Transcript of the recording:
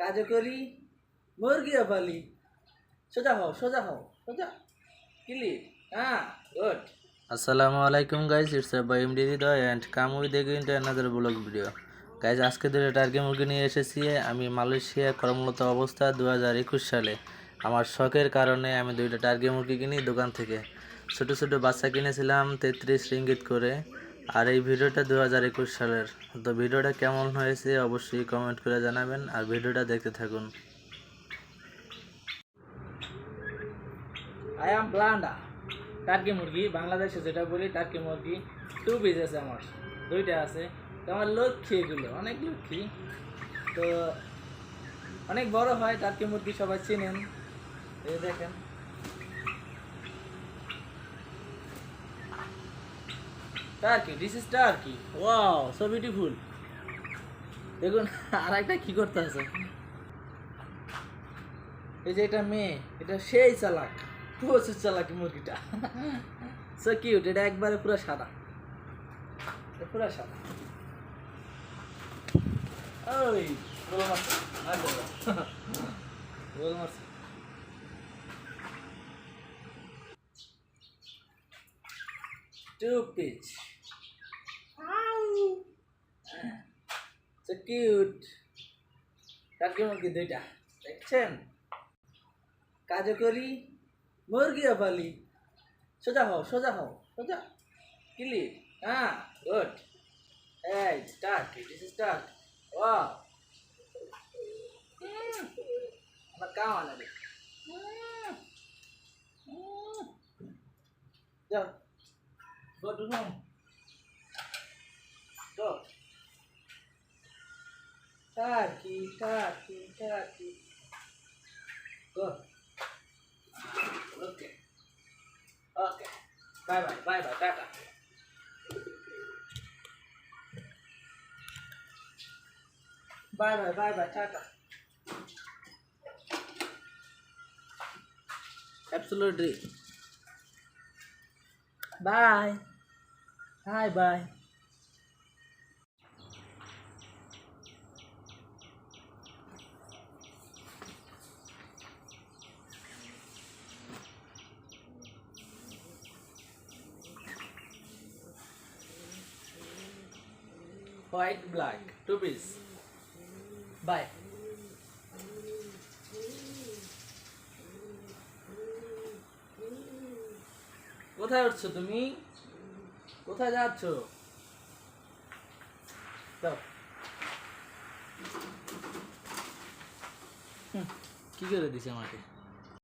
কাজও করি, মুরগিও পালি। সোজা হও সোজা হও, সোজা। কিলি হ্যাঁ গুড আসসালামু আলাইকুম guys it's by MD Hridoy and come with again to another blog video guys আজকে দুটো টার্কি মুরগি নিয়ে এসেছি, আমি মালয়েশিয়া কর্মরত অবস্থা দু হাজার একুশ সালে। আমার শখের কারণে আমি দুইটা টার্কি মুরগি কিনি দোকান থেকে। ছোটো ছোটো বাচ্চা কিনেছিলাম তেত্রিশ রিঙ্গিত করে। আর এই ভিডিওটা দু হাজার একুশ সালের। তো ভিডিওটা কেমন হয়েছে অবশ্যই কমেন্ট করে জানাবেন আর ভিডিওটা দেখতে থাকুন। আই এম ব্লান্ডা টার্কি মুরগি, বাংলাদেশে যেটা বলি টার্কি মুরগি টু পিস আছে আমার, দুইটা আছে। তো আমার লক্ষ্মী এগুলো, অনেক লক্ষ্মী। তো অনেক বড় হয় টার্কি মুরগি সবাই চেনেন। এই দেখেন। Turkey this is Turkey wow so beautiful দেখুন আর একটা কি করতে আছে এই যে এটা মেয়ে, এটা সেই চালাক, প্রচুর চালাক মুরগিটা। সো কিউট এটা একবারে পুরো সাদা। পুরো সাদা। ওই, গোল মারছে সো কিউট মুরগি দুইটা দেখছেন? কাজও করি, মুরগিও পালি। সোজা হও সোজা হও, সোজা। কিলি হ্যাঁ গুড এই start this is start wow আমার কাম আনা আনাবে যাও। Go to kita kita kita good okay okay bye. Bye bye bye tata bye bye bye bye tata absolutely bye bye bye. White black two piece bye কোথায় উঠছো তুমি? কোথায় যাচ্ছ? কি করে দিছে আমাকে?